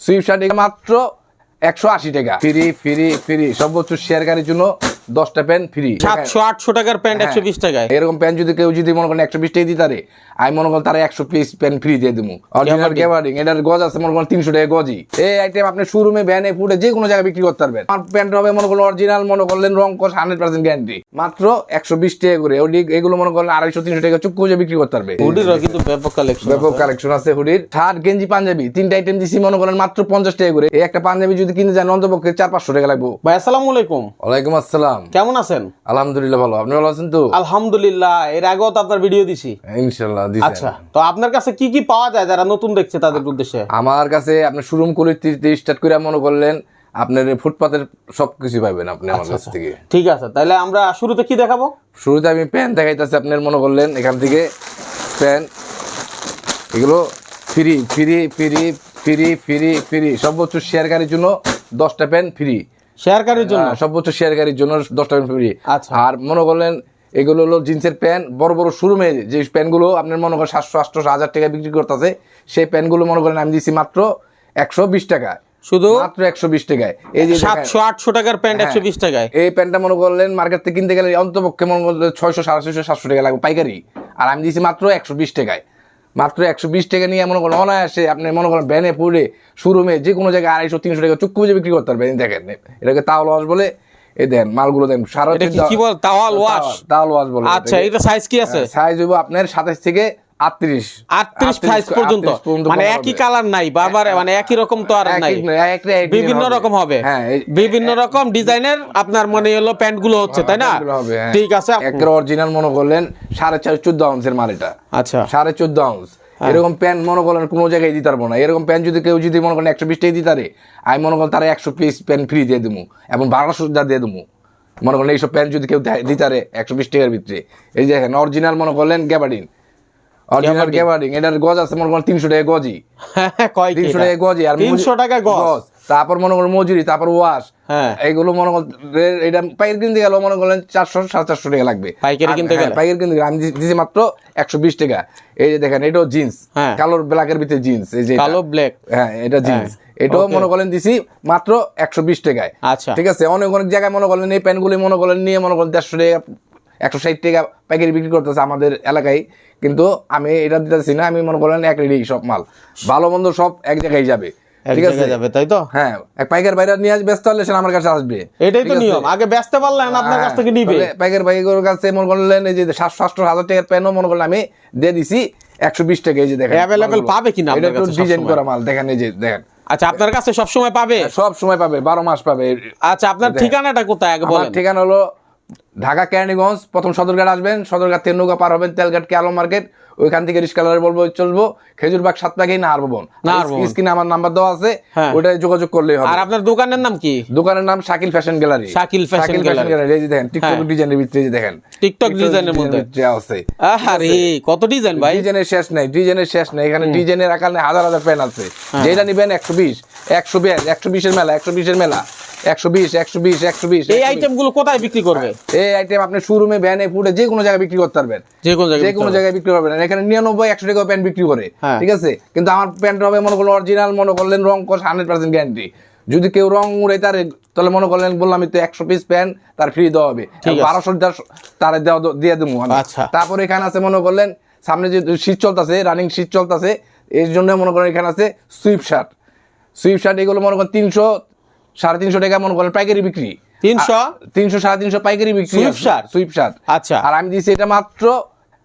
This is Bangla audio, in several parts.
সুইফট শার্ট মাত্র একশো আশি টাকা। ফ্রি ফ্রি ফ্রি সর্বোচ্চ শেয়ার গাড়ির জন্য দশটা প্যান্ট ফ্রি সাতশো আটশো টাকার প্যান্ট একশো বিশ টাকায়। এরকম প্যান্ট যদি কেউ যদি মনে করেন একশো বিশ টাকা দিতে পারে আমি মনে করেন তারা একশো পিস প্যান্ট ফ্রি দিয়ে দেবো অরিজিনাল গ্যাবার্ডিং এটার গজ আছে মনে করেন তিনশো টাকা গজি এই আইটেম আপনি শোরুমে ভ্যানে ফুটে যে কোনো জায়গায় বিক্রি করতে পারবেন। আমার প্যান্ট হবে মনে করেন অরিজিনাল মনে করলেন রং কস হান্ড্রেড পার্সেন্ট গ্যারান্টি মাত্র একশো বিশ টাকা করে। ওটি এগুলো মনে করলেন আড়াইশো তিনশো টাকা চুক্কু যে বিক্রি করতে পারবে। হুডিরও কিন্তু ব্যাপক কালেকশন ব্যাপক কালেকশন আছে হুডির শার্ট গেঞ্জি পাঞ্জাবি। তিনটা আইটেম দিছি মনে করেন মাত্র পঞ্চাশ টাকা করে। এই একটা পাঞ্জাবি যদি কিনে যান অন্তপক্ষে চার পাঁচশো টাকা লাগবো। ভাই আসসালামু আলাইকুম। ওয়ালাইকুম আসসালাম। কেমন আছেন? আলহামদুলিল্লাহ ভালো। আপনি ভালো আছেন তো? আলহামদুলিল্লাহ। এর আগেও তো আপনার ভিডিও দিছি। ইনশাল্লাহ। আচ্ছা তো আপনার কাছে কি কি পাওয়া যায় যারা নতুন দেখছে তাদের উদ্দেশ্যে? আমার কাছে আপনি শুরুম করে স্টার্ট করে মনে করলেন আপনার ফুটপাতের সবকিছু পাবেন আপনি আমার আচ্ছা, কাছ থেকে। ঠিক আছে তাহলে আমরা শুরুতে কি দেখাবো? শুরুতে আমি প্যান দেখাইতেছি আপনার মনে করলেন এখান থেকে প্যান এগুলো free free free free free free সর্বোচ্চ শেয়ারকারীর জন্য দশটা প্যান ফ্রি শেয়ারকারীর জন্য? সর্বোচ্চ শেয়ারকারীর জন্য দশটা প্যান ফ্রি আচ্ছা। আর মনে করলেন এগুলো হলো জিন্সের প্যান্ট বড় বড় শোরুমে যে প্যান্টগুলো আপনার মনে করেন সাতশো আটশো হাজার টাকা বিক্রি করতেছে সেই প্যান্টগুলো মনে করেন আমি দিচ্ছি মাত্র একশো বিশ টাকা। শুধু? মাত্র একশো বিশ টাকায়। এই যে সাতশো আটশো টাকার প্যান্ট একশো বিশ টাকায়? এই প্যান্টটা মনে করলেন মার্কেট থেকে কিনতে গেলে অন্তপক্ষে মনে করলেন ছয়শো সাড়ে ছয়শো সাতশো টাকা লাগবে পাইকারি। আর আমি দিয়েছি মাত্র একশো বিশ টাকায়। মাত্র একশো বিশ টাকা নিয়ে মনে করেন অনায়াসে আপনি মনে করেন ব্যানে পুরে শোরুমে যে কোনো জায়গায় আড়াইশো তিনশো টাকা চুক্কু বিক্রি করতে পারবেন। দেখেন এটাকে তাও লস বলে এ দেন মালগুলো দেন। সারা কি- কি বল? Towel wash? তাও লস বলে। আচ্ছা এটা সাইজ কি আছে? সাইজ হইব আপনার সাতাশ থেকে আটত্রিশ। আটত্রিশ সাইজ পর্যন্ত। মানে একই কালার নাই বারবার মানে একই রকম তো আর নাই। বিভিন্ন রকম হবে। হ্যাঁ বিভিন্ন রকম ডিজাইনের আপনার মনে হলো প্যান্টগুলো হচ্ছে তাই না? হ্যাঁ। ঠিক আছে একের অরিজিনাল মনে করলেন সাড়ে চার চোদ্দ আউন্সের মাল এটা। আচ্ছা। সাড়ে চোদ্দ আউন্স হ্যাঁ। এরকম প্যান্ট মনে করেন কোনো জায়গায় দিতে পারব না। এরকম প্যান্ট যদি কেউ যদি মনে করেন একশো বিশ টাকা দিতে পারে আমি মনে করেন তারা একশো পিস প্যান্ট ফ্রি দিয়ে দেবো এবং বারোশো যা দিয়ে দেবো মনে করেন এইসব প্যান্ট যদি কেউ দিতে পারে একশো বিশ টাকার ভিতরে। এই যে দেখেন অরিজিনাল মনে করলেন গ্যাবাডিন অরিজিনাল। গ্যাবার্ডিন এটার গজ আছে মনে করেন তিনশো টাকা গজি কয় তিনশো টাকা গজি আর তিনশো টাকা গজ। তারপর মনে করেন মজুরি তারপর ওয়াশ। হ্যাঁ। এগুলো মনে করেন এটা পাইকারি কিনতে গেলে মনে করেন চারশো সাড়ে চারশো টাকা লাগবে। পাইকারি কিনতে হ্যাঁ, গেলে? পাইকারি কিনতে গেলে। আমি দিছি মাত্র একশো বিশ টাকা। এই যে দেখেন এটাও জিন্স। হ্যাঁ। কালোর ব্ল্যাকের ভিতরে জিন্স। এই যে কালো ব্ল্যাক হ্যাঁ এটা জিন্স। এটাও মনে করেন দিছি মাত্র একশো বিশ টাকায়। আচ্ছা। ঠিক আছে? অনেক অনেক জায়গায় মনে করেন এই প্যান্টগুলি মনে করেন নিয়ে মনে করেন দেড়শো টাকা একশো ষাট টাকা পাইকারি বিক্রি করতেছে আমাদের এলাকায়। কিন্তু আমি এটা দিতেছি না আমি মনে করেন এক রেডি সব মাল। ভালো মন্দ সব এক জায়গায় যাবে। ঠিক আছে। যাবে তাই তো? হ্যাঁ এক পাইকার বাইরে নিয়ে আসবে ব্যস্ত হলে সে আমার কাছে আসবে। এটাই তো নিয়ম। আগে ব্যস্ত পারলেন আপনার কাছ থেকে নিবে। পাইকার বাইকের কাছে মনে করলেন এই যে সাতশো সাতশো হাজার টাকার প্যানও মনে করলেন আমি দিয়ে দিছি একশো বিশ টাকা এই যে দেখেন Available পাবে কিনা এটা আপনার একটু কাছে ডিজাইন সবসময়? করা মাল দেখেন এই যে দেখেন। আচ্ছা আপনার কাছে সব সময় পাবে? সব সময় পাবে বারো মাস পাবে। আচ্ছা আপনার ঠিকানাটা কোথায় আগে বলেন? ঠিকানা হলো ঢাকা কেরানীগঞ্জ প্রথম সদরঘাট আসবেন। সদরঘাট থেকে নৌকা পার হবেন তেলঘাট কে আলম মার্কেট। ওইখান থেকে রিস্কালারে বলব চলবো। খেজুরবাগ সাত পাখি নাহার ভবন স্ক্রিনে আমার নাম্বার দেওয়া আছে। হ্যাঁ। যোগাযোগ করলেই হবে। আর আপনার দোকানের নাম কি? দোকানের নাম Shakil fashion gallery. Shakil Fashion Gallery। এই যে দেখেন টিকটক হ্যাঁ। ডিজাইনের ভিতরে যে দেখেন। টিকটক ডিজাইনের মধ্যে। ভিতরে আছে। আরে কত ডিজাইন ভাই? ডিজাইনের শেষ নাই ডিজাইনের শেষ নাই। এখানে ডিজাইনের আকারে হাজার হাজার প্যান আছে। হ্যাঁ। যেটা নিবেন একশো বিশ একশো বিশ একশো মেলা একশো বিশের মেলা। একশো বিশ একশো বিশ একশো বিশ এই আইটেমগুলো কোথায় বিক্রি করবে? এই আইটেম আপনি শোরুমে ভ্যানে ফুটে যে কোনো জায়গায় বিক্রি করতে পারবেন। যে কোন যে জায়গায় কোনো জায়গায় বিক্রি করবেন এখানে নিরানব্বই একশো টাকা প্যান্ট বিক্রি করে। হ্যাঁ। ঠিক আছে? কিন্তু আমার প্যান্ট হবে মনে অরিজিনাল মনে করলেন রং কস হান্ড্রেড পার্সেন্ট গ্যারান্টি যদি কেউ রং উড়ে তার তাহলে মনে করলেন বললাম তো একশো পিস প্যান্ট তার ফ্রি দেওয়া হবে। বারোশো তার দেওয়া দিয়ে দেবো। আচ্ছা। তারপর এখানে আছে মনে করলেন সামনে যে শীত চলতেছে রানিং শীত চলতেছে এর জন্য মনে করেন এখানে আছে সুইপ শার্ট সুইপ শার্ট এগুলো মনে করেন তিনশো সাড়ে তিনশো টাকা মনে করেন পাইকারি বিক্রি। 300? তিনশো সাড়ে তিনশো পাইকারি বিক্রি সুইপ? সুইপ শার্ট আচ্ছা। আর আমি দিয়েছি এটা মাত্র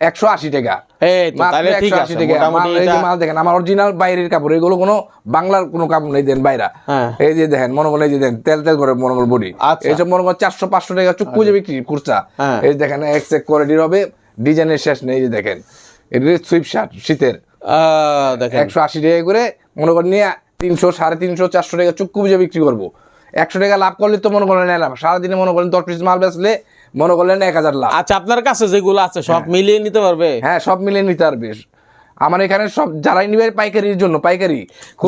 একশো আশি টাকা এই তো, মাত্র তাহলে ঠিক 180 আছে, টাকা। মোটামুটি আমার এই যে এটা- মাল দেখেন আমার অরিজিনাল বাইরের কাপড় এগুলো কোনো বাংলার কোনো কাপড় নেই দেন বাইরা হ্যাঁ। এই যে দেখেন এই যে দেন তেল তেল করে বডি আচ্ছা। এইসব চারশো পাঁচশো টাকা চুক্কু যে বিক্রি খুচরা হ্যাঁ। এই দেখেন এক চেক কোয়ালিটির হবে ডিজাইনের শেষ নেই যে দেখেন এটা সুইপ শার্ট শীতের দেখেন একশো আশি টাকা করে নিয়ে তিনশো সাড়ে তিনশো চারশো টাকা চুক্কু বুঝে বিক্রি করব একশো টাকা লাভ করলে তো মনে করেন এলাম। সারাদিনে মনে করেন দশ পিস মাল বেচলে মনে করলেন এক হাজার লাভ। আচ্ছা আপনার কাছে যেগুলো আছে সব মিলিয়ে নিতে পারবে? হ্যাঁ সব মিলিয়ে নিতে পারবে। আমার এখানে সব যারাই নিবে পাইকারির জন্য পাইকারি।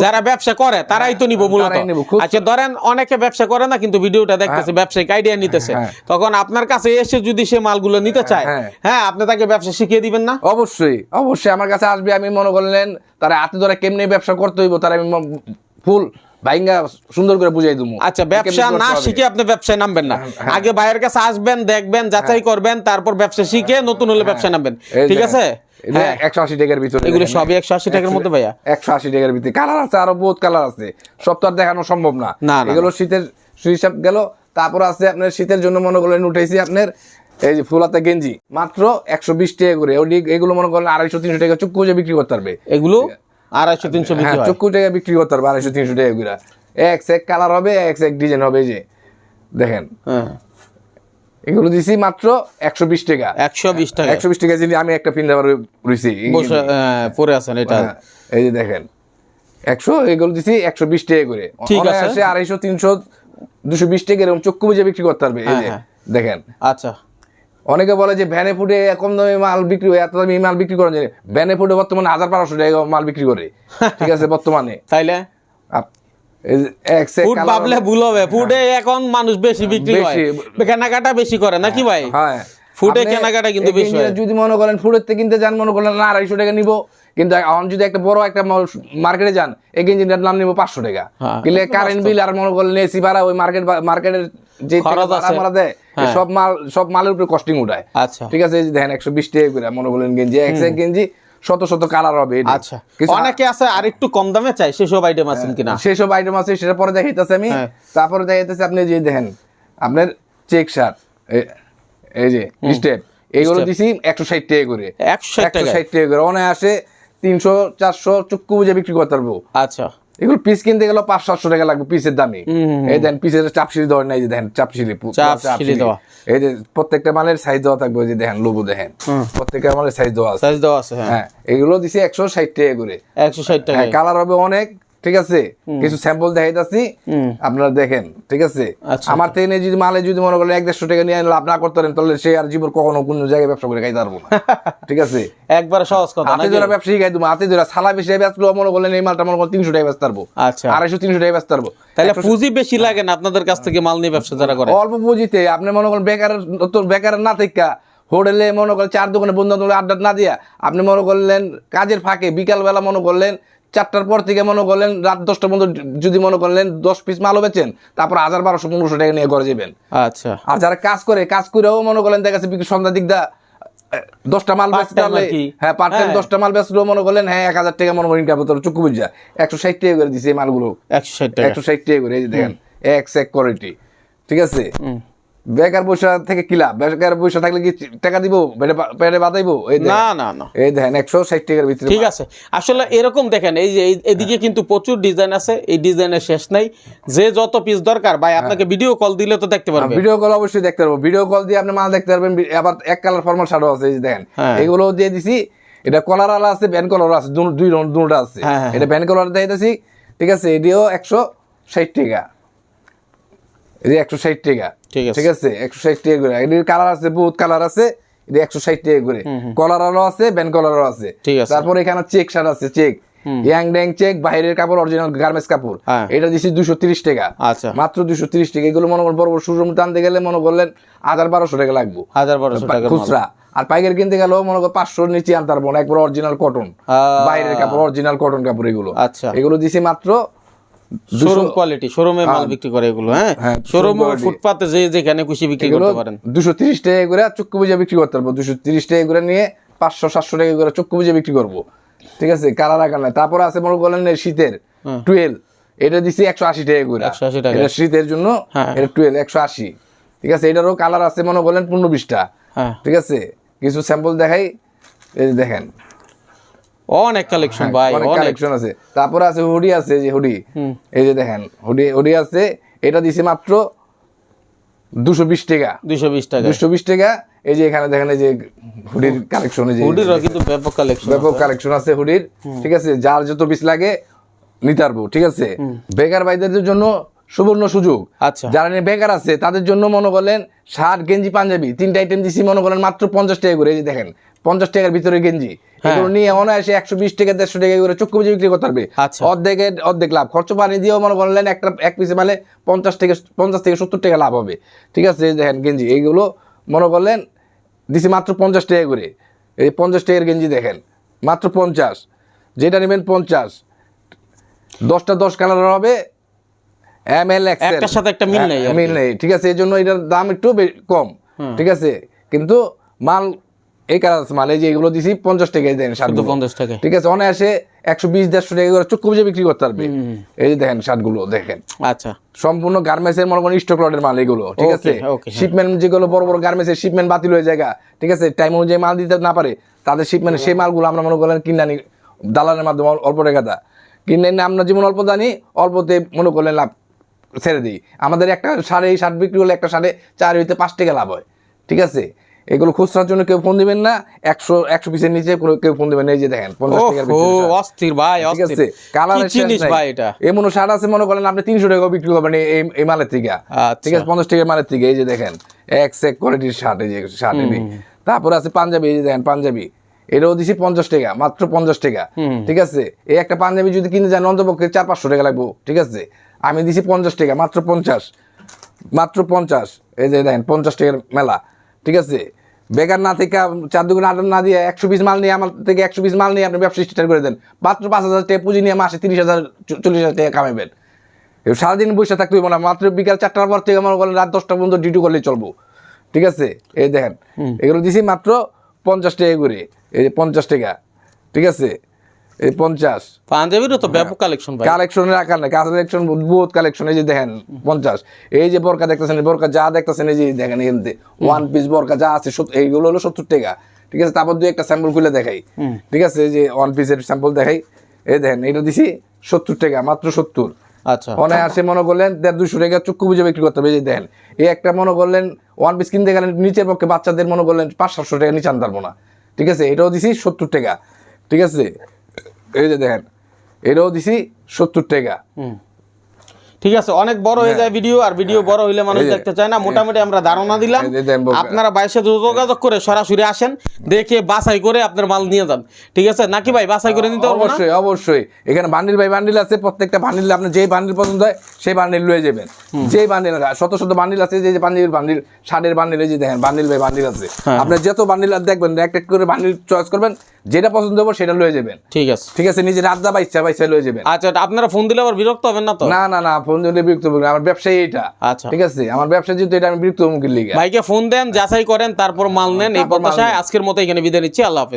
যারা ব্যবসা করে তারাই তো নিব মূলত। নিবো, আচ্ছা ধরেন অনেকে ব্যবসা করে না কিন্তু ভিডিওটা দেখতেছে ব্যবসায়িক আইডিয়া নিতেছে। হ্যাঁ। তখন আপনার কাছে এসে যদি সে মালগুলো নিতে চায় হ্যাঁ। হ্যাঁ আপনি তাকে ব্যবসা শিখিয়ে দিবেন না? অবশ্যই অবশ্যই। আমার কাছে আসবে আমি মনে করলেন তারা হাতে ধরে কেমনি ব্যবসা করতে হইব তারা আমি ফুল ভাইঙ্গা সুন্দর করে বুঝাই আচ্ছা ব্যবসা না শিখে আপনি ব্যবসায় নামবেন না। হ্যাঁ। আগে ভাইয়ের কাছে আসবেন দেখবেন যাচাই করবেন তারপর ব্যবসা শিখে নতুন হলে ব্যবসা নামবেন। ঠিক আছে? হ্যাঁ। একশো আশি টাকার ভিতরে এগুলো সবই একশো আশি টাকার মধ্যে ভাইয়া। একশো আশি টাকার ভিতরে। কালার আছে আরও বহুত কালার আছে। সব তো আর দেখানো সম্ভব না। না, এগুলো শীতের হিসাব গেল তারপর আছে আপনার শীতের জন্য মনে করলেন উঠেছি আপনার এই যে ফুলাতা গেঞ্জি। মাত্র একশো বিশ টাকা করে। এগুলো মনে করলেন আড়াইশো তিনশো টাকা চুক্কু যে বিক্রি করতে পারবে। এগুলো? আড়াইশো তিনশো হ্যাঁ বিক্রি টাকা বিক্রি করতে পারবে আড়াইশো তিনশো টাকা এক এক কালার হবে এক এক ডিজাইন হবে যে। দেখেন। হ্যাঁ। এগুলো দিছি মাত্র একশো বিশ টাকা। একশো বিশ টাকা। একশো বিশ টাকা আমি একটা পিন দেওয়ার রয়েছি হ্যাঁ, পরে আছেন এটা। এই যে দেখেন। একশো এগুলো দিছি একশো বিশ টাকা করে। ঠিক আছে। আড়াইশো তিনশো দুশো বিশ টাকা এরকম চক্ষু বুঝে বিক্রি করতে পারবে এই যে। দেখেন। আচ্ছা। অনেকে বলে যে ভ্যানে ফুটে কম দামে মাল বিক্রি হয় এত দামি মাল বিক্রি করেন জানি ভ্যানে ফুটে বর্তমানে হাজার বারোশো টাকা মাল বিক্রি করে। ঠিক আছে বর্তমানে। তাইলে? আপ- এই যে এক set ফুড ভাবলে ভুল হবে। ফুডে এখন মানুষ বেশি বিক্রি হয়। কেনাকাটা বেশি করে নাকি ভাই? হ্যাঁ। ফুডে কেনাকাটা কিন্তু বেশি যদি মনে করেন ফুটের থেকে কিনতে যান মনে করেন আড়াইশো টাকা নিবো। কিন্তু এখন যদি একটা বড় একটা মার্কেটে যান এই গেঞ্জিটার নাম নিবো পাঁচশো টাকা। হ্যাঁ, কিনলে এটা তো কারেন্ট বিল আর মনে করলেন এসি ভাড়া ওই মার্কেট মার্কেটের যে ভাড়া মারা দেয় হ্যাঁ। সব মাল সব মালের উপরে কস্টিং উঠায়। আচ্ছা। ঠিক আছে দেখেন একশো বিশ টাকা করে মনে করলেন গেঞ্জি এক গেঞ্জি শত শত কালার হবে আচ্ছা। অনেকে আছে আর একটু কম দামে চাই সেসব আইটেম আছেন কিনা? সেসব আইটেম আছে সেটা পরে দেখাইতেছে আমি। হ্যাঁ। তারপরে দেখাইতেছি আপনি যে দেখেন আপনার চেক শার্ট এই যে স্টেপ এইগুলো। দিছি একশো ষাট টাকা করে। একশো ষাট টাকা করে। অনায়াসে তিনশো চারশো চুক্কু বুঝে বিক্রি করতে পারব। আচ্ছা। এগুলো পিস কিনতে গেলে পাঁচ সাতশো টাকা লাগবে পিসের দামে। এই দেন পিসের চাপসিলি দেওয়ার নাই যে দেখেন চাপ। দেওয়া। এই যে প্রত্যেকটা মালের সাইজ দেওয়া থাকবে যে দেখেন লোবো দেখেন। প্রত্যেকটা মালের সাইজ দেওয়া আছে। সাইজ দেওয়া আছে হ্যাঁ। হ্যাঁ এগুলো দিছে একশো ষাট টাকা করে। একশো ষাট টাকা। হ্যাঁ কালার হবে অনেক ঠিক আছে? কিছু স্যাম্পল দেখাইতাছি। আপনারা দেখেন ঠিক আছে? আচ্ছা। আমার থেকে যদি মালে যদি মনে করেন এক দেড়শো টাকা নিয়ে লাভ না করতে পারেন তাহলে সে আর জীবন কখনো কোন জায়গায় ব্যবসা করে খাইতে পারব না। ঠিক আছে? একবারে সহজ কথা হাতে? ধরা ব্যবসা শিখাই দেবো হাতে ধরা। সালা বেশি ব্যস্ত মনে করলেন এই মালটা মনে করেন তিনশো টাকা ব্যস্ত পারব। আচ্ছা। আড়াইশো তিনশো টাকা ব্যস্ত পারব। তাহলে পুঁজি বেশি লাগে না আপনাদের কাছ থেকে মাল নিয়ে ব্যবসা যারা করে? অল্প পুঁজিতে। আপনি মনে করেন বেকারের তো বেকারের না থেকে হোটেলে মনে করেন চার দোকানে বন্ধু আড্ডা না দিয়া আপনি মনে করলেন কাজের ফাঁকে বিকালবেলা মনে করলেন চারটার পর থেকে মনে করলেন রাত দশটা পর্যন্ত যদি মনে করলেন দশ পিস মালও বেচেন তারপর হাজার বারোশো পনেরোশো টাকা নিয়ে ঘরে যাবেন। আচ্ছা। আর যারা কাজ করে কাজ করেও মনে করলেন দেখা যাচ্ছে সন্ধ্যা দিক দা দশটা মাল বেচতে পারলে হ্যাঁ টাইম হ্যাঁ। দশটা মাল বেচলেও মনে করলেন হ্যাঁ এক হাজার টাকা মনে করেন ইনকাম হতো চুক্কু বুঝা একশো ষাট টাকা করে দিছে এই মালগুলো। একশো ষাট টাকা। একশো ষাট টাকা করে এই দেখেন এক সেক কোয়ালিটি ঠিক আছে। বেকার পয়সা থেকে কিলা বেকার পয়সা থাকলে কি টাকা দিব? পেটে বাতাইবো এই না না না। এই দেখেন একশো ষাট টাকার ভিতরে ঠিক আছে। আসলে এরকম দেখেন এই যে এদিকে কিন্তু প্রচুর ডিজাইন আছে এই ডিজাইনের শেষ নাই। যে যত পিস দরকার ভাই আপনাকে ভিডিও কল দিলে তো দেখতে পারবে। ভিডিও কল অবশ্যই দেখতে পারব। ভিডিও কল দিয়ে আপনি মাল দেখতে পারবেন আবার এক কালার ফর্মাল শাড়ো আছে এই দেখেন। হ্যাঁ। এগুলো দিয়ে দিছি এটা কলার আলা আছে ব্যান কলার আছে দুই দুটা আছে। হ্যাঁ, হ্যাঁ, এটা ব্যান কলার দিয়ে দিছি ঠিক আছে এটিও একশো ষাট টাকা। এই যে একশো ষাট টাকা। ঠিক আছে। একশো ষাট টাকা করে। এটির কালার আছে বহুত কালার আছে। এটা একশো ষাট টাকা করে। কলার আছে ব্যান কলারও আছে। তারপর এখানে চেক শার্ট আছে চেক ইয়াং ড্যাং চেক বাইরের কাপড় অরিজিনাল গার্মেন্টস কাপড়। হ্যাঁ। এটা দিছি দুশো তিরিশ টাকা। আচ্ছা। মাত্র দুশো তিরিশ টাকা। এগুলো মনে করেন বড় বড় শোরুম টানতে গেলে মনে করলেন হাজার বারোশো টাকা লাগবো। হাজার বারোশো টাকা খুচরা। আর পাইকারি কিনতে গেলেও মনে করেন পাঁচশো নিচে আনতে পারব না। একবার অরিজিনাল কটন বাইরের কাপড় অরিজিনাল কটন কাপড় এগুলো। আচ্ছা। এগুলো দিছি মাত্র শোরুম কোয়ালিটি শোরুমে মাল বিক্রি করে এগুলো হ্যাঁ? হ্যাঁ, শোরুম ফুটপাতে যে যেখানে খুশি বিক্রি করতে পারেন। দুশো তিরিশ টাকা করে চক্ষু বুঝে বিক্রি করতে পারব। দুশো তিরিশ টাকা করে নিয়ে পাঁচশো সাতশো টাকা করে চক্ষু বুঝে বিক্রি করব। ঠিক আছে? কালার আকার নাই। তারপরে আছে মনে করলেন শীতের টুয়েলভ এটা দিছি একশো আশি টাকা করে। 180 টাকা। এটা শীতের জন্য হ্যাঁ। এটা টুয়েলভ একশো আশি। ঠিক আছে? এটারও কালার আছে মনে করলেন পনেরো বিশটা। হ্যাঁ। ঠিক আছে? কিছু স্যাম্পল দেখাই। দেখেন। অনেক কালেকশন ভাই অনেক কালেকশন আছে। তারপরে আছে হুডি আছে যে হুডি। এই যে দেখেন হুডি হুডি আছে এটা দিছি মাত্র দুশো বিশ টাকা। দুইশো বিশ টাকা। দুশো বিশ টাকা এই যে এখানে দেখেন এই যে হুডির কালেকশন যে হুডিরও কিন্তু ব্যাপক কালেকশন ব্যাপক কালেকশন আছে হুডির ঠিক আছে? যার যত পিস লাগে নিতে পারব ঠিক আছে? বেকার ভাইদের জন্য সুবর্ণ সুযোগ। আচ্ছা। যারা বেকার আছে তাদের জন্য মনে করলেন শার্ট গেঞ্জি পাঞ্জাবি তিনটা আইটেম দিছি মনে করেন মাত্র পঞ্চাশ টাকা করে এই যে দেখেন পঞ্চাশ টাকার ভিতরে গেঞ্জি। হ্যাঁ। এগুলো নিয়ে অনায়াসে একশো বিশ টাকা দেড়শো টাকা করে চক্ষু বুঝে বিক্রি করতে পারবে। আচ্ছা। অর্ধেকের অর্ধেক লাভ। খরচ পানি দিয়েও মনে করলেন একটা এক পিসে মানে পঞ্চাশ থেকে পঞ্চাশ থেকে সত্তর টাকা লাভ হবে। ঠিক আছে দেখেন গেঞ্জি। এইগুলো মনে করলেন দিছি মাত্র পঞ্চাশ টাকা করে। এই পঞ্চাশ টাকার গেঞ্জি দেখেন মাত্র পঞ্চাশ। যেটা নেবেন পঞ্চাশ। দশটা দশ কালার হবে এম এল এক্সেল একটার সাথে একটা মিল নেই মিল নেই। ঠিক আছে এই জন্য এটার দাম একটু কম। ঠিক আছে কিন্তু মাল এই আছে মাল এই যে এগুলো দিছি পঞ্চাশ টাকায় দেন শার্ট পঞ্চাশ টাকা। ঠিক আছে অনায়াসে একশো বিশ দেড়শো টাকা করে চক্ষু বুঝে বিক্রি করতে পারবে। এই যে দেখেন শার্টগুলো দেখেন। আচ্ছা। সম্পূর্ণ গার্মেন্টস এর মনে করেন স্টক লটের মাল এগুলো ঠিক আছে? okay, হ্যাঁ। শিপমেন্ট যেগুলো বড় বড় গার্মেন্টস এর শিপমেন্ট বাতিল হয়ে যায় ঠিক আছে? টাইম অনুযায়ী মাল দিতে না পারে তাদের শিপমেন্ট সেই মালগুলো আমরা মনে করেন কিনে আনি দালালের মাধ্যমে অল- অল্প টাকাটা কিনে এনে আমরা যেমন অল্প জানি অল্পতে মনে করলেন লাভ ছেড়ে দিই। আমাদের একটা সাড়ে এই শার্ট বিক্রি হলে একটা সাড়ে চার হইতে পাঁচ টাকা লাভ হয় ঠিক আছে? এগুলো খুচরার জন্য কেউ ফোন দিবেন না একশো একশো পিসের নিচে কোনো কেউ ফোন দিবেন এই যে দেখেন। অস্থির ভাই ঠিক আছে কি কালারের শেষ জিনিস ভাই এটা? এমন শার্ট আছে মনে করেন আপনি তিনশো টাকা বিক্রি করবেন এই- মালের থেকে। আচ্ছা। ঠিক আছে পঞ্চাশ টাকার মালের থেকে এই যে দেখেন এক সেক কোয়ালিটির শার্ট এই যে শার্ট এবি তারপরে আছে পাঞ্জাবি এই যে দেখেন পাঞ্জাবি। এটাও দিছি পঞ্চাশ টাকা মাত্র পঞ্চাশ টাকা। ঠিক আছে এই একটা পাঞ্জাবি যদি কিনে যান অন্তপক্ষে চার পাঁচশো টাকা লাগবো। ঠিক আছে আমি দিছি পঞ্চাশ টাকা মাত্র পঞ্চাশ মাত্র পঞ্চাশ। এই যে দেখেন পঞ্চাশ টাকার মেলা। ঠিক আছে? বেকার না থেকে চার দুগুণ আটান না দিয়ে একশো পিস মাল নিয়ে আমার থেকে একশো পিস মাল নিয়ে আপনি ব্যবসা স্টার্ট করে দেন। মাত্র পাঁচ হাজার টাকা পুঁজি নিয়ে মাসে তিরিশ হাজার চল্লিশ হাজার টাকা কামাবেন এবার সারাদিন বসে থাকতে হইব না মাত্র বিকাল চারটার পর থেকে মনে করেন রাত দশটা পর্যন্ত ডিউটি করলেই চলবো। ঠিক আছে? এই দেখেন এগুলো দিছি মাত্র পঞ্চাশ টাকা করে এই যে পঞ্চাশ টাকা। ঠিক আছে? এই পঞ্চাশ। পাঞ্জাবিরও তো ব্যাপক কালেকশন কালেকশনের আকার না কালেকশন বহুত কালেকশন এই যে দেখেন পঞ্চাশ। এই যে বরকা দেখতেছেন বরকা যা দেখতেছেন এই যে দেখেন এখান ওয়ান পিস বরকা যা আছে এইগুলো হলো সত্তর টাকা। ঠিক আছে তারপর দুই একটা স্যাম্পল খুলে দেখাই। ঠিক আছে এই যে ওয়ান পিসের স্যাম্পল দেখাই। এই দেখেন এটা দিছি সত্তর টাকা মাত্র সত্তর। আচ্ছা। অনায়াসে মনে করলেন দেড় দুশো টাকা চক্ষু বুঝে বিক্রি করতে হবে এই যে দেখেন। এই একটা মনে করলেন ওয়ান পিস কিনতে গেলেন নিচের পক্ষে বাচ্চাদের মনে করলেন পাঁচ সাতশো টাকা নিচে আনতে পারব না। ঠিক আছে এটাও দিছি সত্তর টাকা। ঠিক আছে এই যে দেখেন এটাও দিছি সত্তর টাকা। ঠিক আছে অনেক বড় হয়ে যায় ভিডিও আর ভিডিও বড় হইলে মানুষ হ্যাঁ। দেখতে চায় না। মোটামুটি আমরা ধারণা দিলাম। আপনারা বাইশে যোগাযোগ করে সরাসরি আসেন দেখে বাছাই করে আপনার মাল নিয়ে যান। ঠিক আছে? নাকি ভাই বাছাই করে নিতে অবশ্যই অবশ্যই। এখানে বান্ডিল ভাই বান্ডিল আছে প্রত্যেকটা বান্ডিল আপনার যেই বান্ডিল পছন্দ হয় সেই বান্ডিল লয়ে যাবেন। যেই বান্ডিল শত শত বান্ডিল আছে যে যে বান্ডিল বান্ডিল ষাটের বান্ডিল এই যে দেখেন বান্ডিল ভাই বান্ডিল আছে। হ্যাঁ। আপনি যত বান্ডিল দেখবেন এক এক করে বান্ডিল চয়েস করবেন যেটা পছন্দ হবে সেটা লয়ে যাবেন। ঠিক আছে। ঠিক আছে নিজে রাজা ইচ্ছা বাইসা লয়ে যাবেন। আচ্ছা আপনারা ফোন দিলে আবার বিরক্ত হবেন না তো? না না না ফোন দিলে বিরক্ত হবেন আমার ব্যবসায়ী এটা। আচ্ছা। ঠিক আছে আমার ব্যবসা যেহেতু এটা আমি বিরক্ত মুখের লিগে। ভাইকে ফোন দেন যাচাই করেন তারপর মাল নেন এই প্রত্যাশায়। আজকের মতো এখানে বিদায় নিচ্ছি আল্লাহ হাফেজ।